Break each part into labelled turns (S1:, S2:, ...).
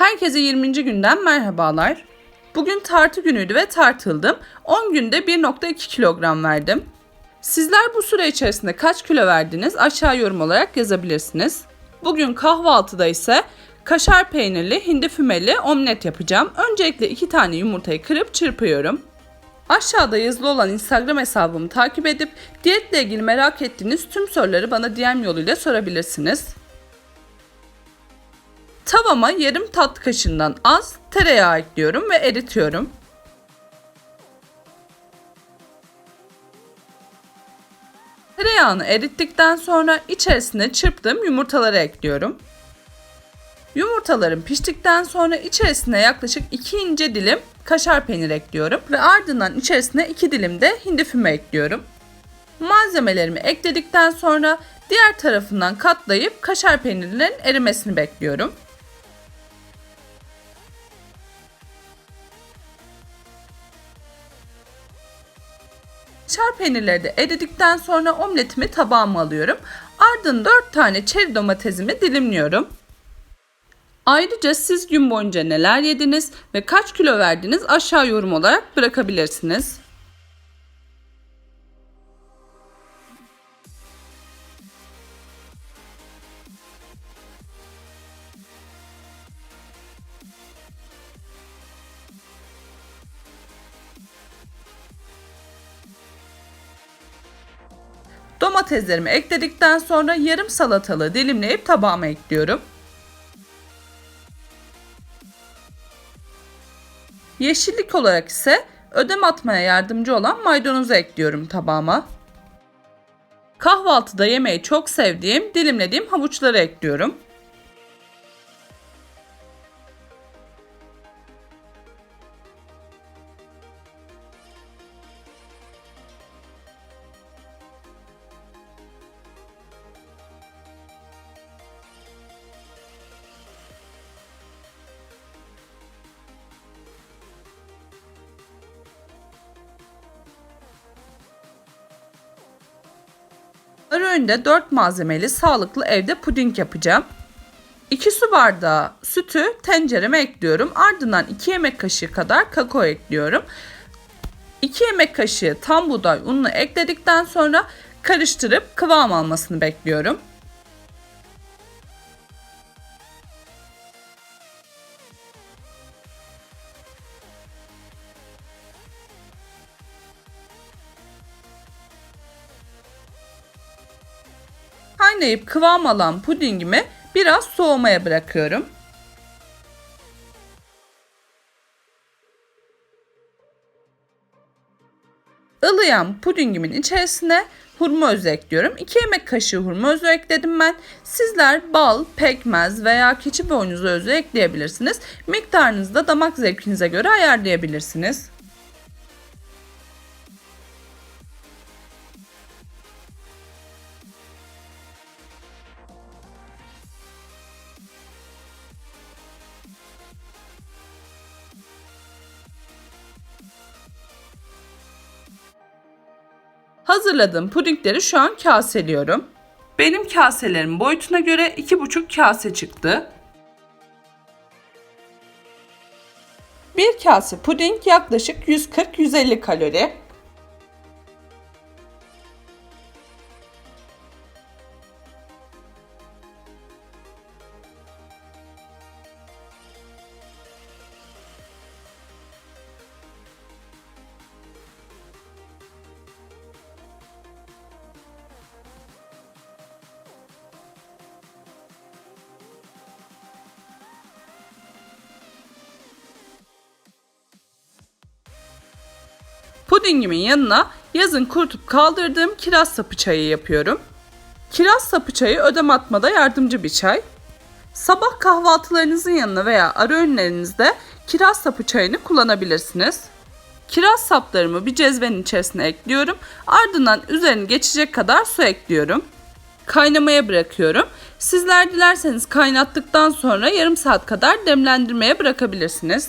S1: Herkese 20. günden merhabalar. Bugün tartı günüydü ve tartıldım. 10 günde 1.2 kilogram verdim. Sizler bu süre içerisinde kaç kilo verdiniz aşağı yorum olarak yazabilirsiniz. Bugün kahvaltıda ise kaşar peynirli hindi fümeli omlet yapacağım. Öncelikle 2 tane yumurtayı kırıp çırpıyorum. Aşağıda yazılı olan Instagram hesabımı takip edip diyetle ilgili merak ettiğiniz tüm soruları bana DM yoluyla sorabilirsiniz. Tavama yarım tatlı kaşığından az tereyağı ekliyorum ve eritiyorum. Tereyağını erittikten sonra içerisine çırptığım yumurtaları ekliyorum. Yumurtalarım piştikten sonra içerisine yaklaşık 2 ince dilim kaşar peynir ekliyorum ve ardından içerisine 2 dilim de hindi füme ekliyorum. Malzemelerimi ekledikten sonra diğer tarafından katlayıp kaşar peynirlerin erimesini bekliyorum. Kaşar peynirleri de eridikten sonra omletimi tabağıma alıyorum. Ardından 4 tane çeri domatesimi dilimliyorum. Ayrıca siz gün boyunca neler yediniz ve kaç kilo verdiniz aşağı yorum olarak bırakabilirsiniz. Domateslerimi ekledikten sonra yarım salatalığı dilimleyip tabağıma ekliyorum. Yeşillik olarak ise ödem atmaya yardımcı olan maydanozu ekliyorum tabağıma. Kahvaltıda yemeği çok sevdiğim dilimlediğim havuçları ekliyorum. Ara öğünde 4 malzemeli sağlıklı evde puding yapacağım. 2 su bardağı sütü tencereme ekliyorum. Ardından 2 yemek kaşığı kadar kakao ekliyorum. 2 yemek kaşığı tam buğday ununu ekledikten sonra karıştırıp kıvam almasını bekliyorum. Kaynayıp kıvam alan pudingimi biraz soğumaya bırakıyorum. Ilıyan pudingimin içerisine hurma özü ekliyorum. 2 yemek kaşığı hurma özü ekledim ben. Sizler bal, pekmez veya keçi boynuzu özü ekleyebilirsiniz. Miktarınızı da damak zevkinize göre ayarlayabilirsiniz. Hazırladığım pudingleri şu an kaseliyorum. Benim kaselerim boyutuna göre 2,5 kase çıktı. Bir kase puding yaklaşık 140-150 kalori. Pudingimin yanına yazın kurutup kaldırdığım kiraz sapı çayı yapıyorum. Kiraz sapı çayı ödem atmada yardımcı bir çay. Sabah kahvaltılarınızın yanına veya ara öğünlerinizde kiraz sapı çayını kullanabilirsiniz. Kiraz saplarımı bir cezvenin içerisine ekliyorum. Ardından üzerini geçecek kadar su ekliyorum. Kaynamaya bırakıyorum. Sizler dilerseniz kaynattıktan sonra yarım saat kadar demlendirmeye bırakabilirsiniz.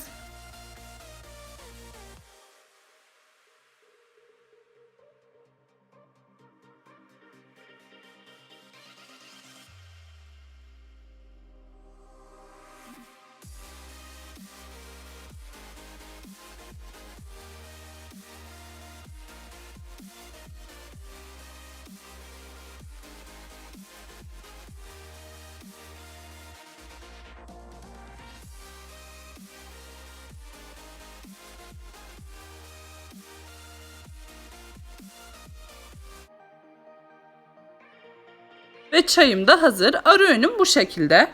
S1: Ve çayım da hazır. Ara öğünüm bu şekilde.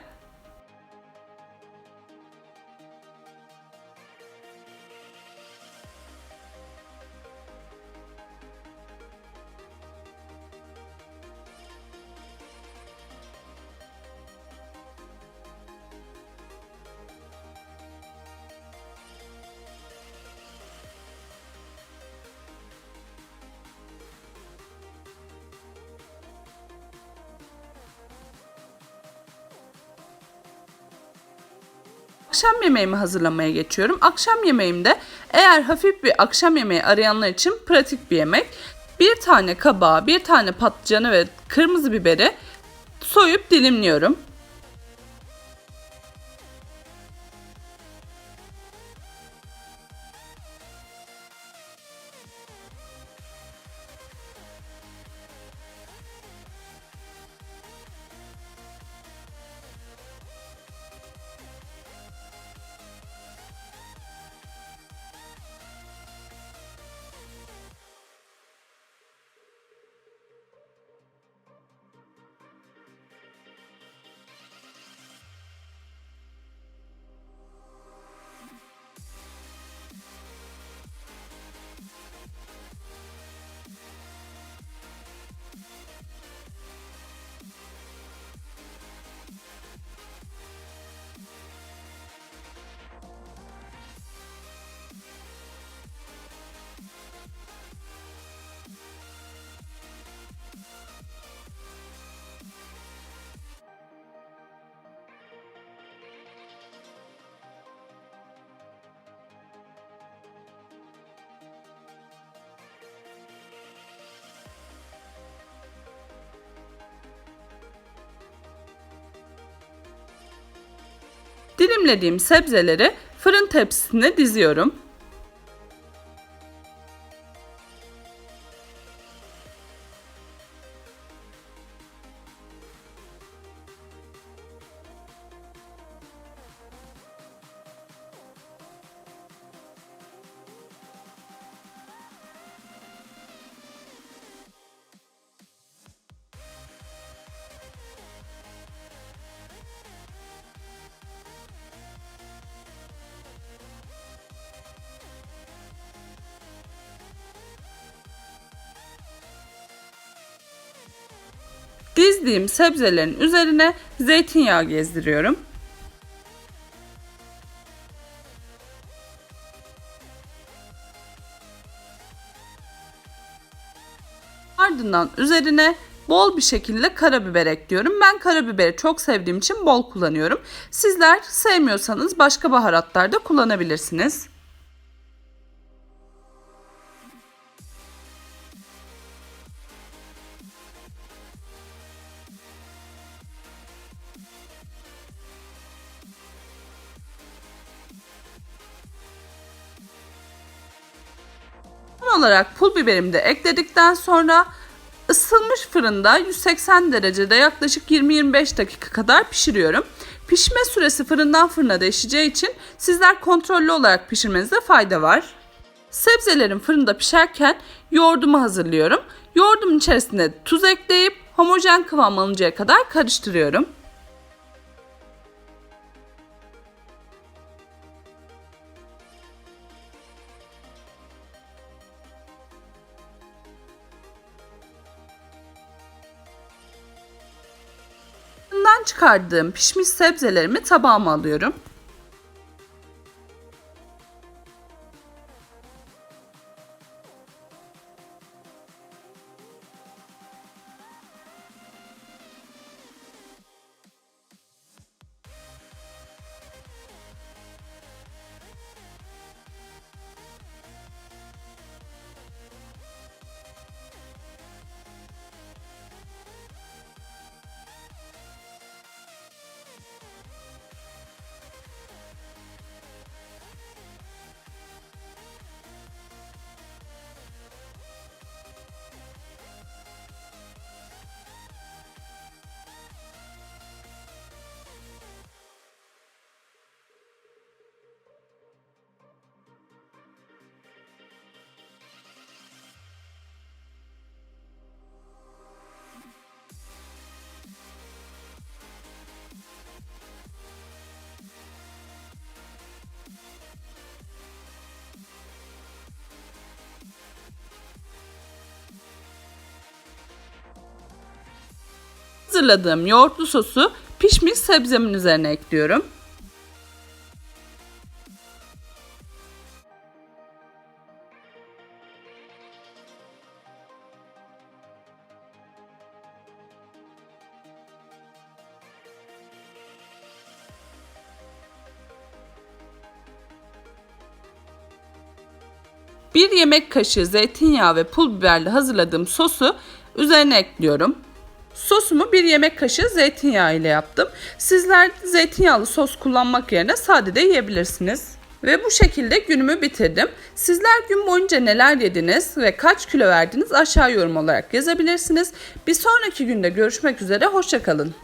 S1: Akşam yemeğimi hazırlamaya geçiyorum. Akşam yemeğimde eğer hafif bir akşam yemeği arayanlar için pratik bir yemek. Bir tane kabağı, bir tane patlıcanı ve kırmızı biberi soyup dilimliyorum. Dilimlediğim sebzeleri fırın tepsisine diziyorum. Dizdiğim sebzelerin üzerine zeytinyağı gezdiriyorum. Ardından üzerine bol bir şekilde karabiber ekliyorum. Ben karabiberi çok sevdiğim için bol kullanıyorum. Sizler sevmiyorsanız başka baharatlar da kullanabilirsiniz. Olarak pul biberimi de ekledikten sonra ısıtılmış fırında 180 derecede yaklaşık 20-25 dakika kadar pişiriyorum. Pişme süresi fırından fırına değişeceği için sizler kontrollü olarak pişirmenizde fayda var. Sebzelerin fırında pişerken yoğurdumu hazırlıyorum. Yoğurdumun içerisine tuz ekleyip homojen kıvam alıncaya kadar karıştırıyorum. Çıkardığım pişmiş sebzelerimi tabağıma alıyorum. Hazırladığım yoğurtlu sosu pişmiş sebzemin üzerine ekliyorum. Bir yemek kaşığı zeytinyağı ve pul biberle hazırladığım sosu üzerine ekliyorum. Sosumu bir yemek kaşığı zeytinyağı ile yaptım. Sizler zeytinyağlı sos kullanmak yerine sade de yiyebilirsiniz. Ve bu şekilde günümü bitirdim. Sizler gün boyunca neler yediniz ve kaç kilo verdiniz aşağı yorum olarak yazabilirsiniz. Bir sonraki günde görüşmek üzere, hoşçakalın.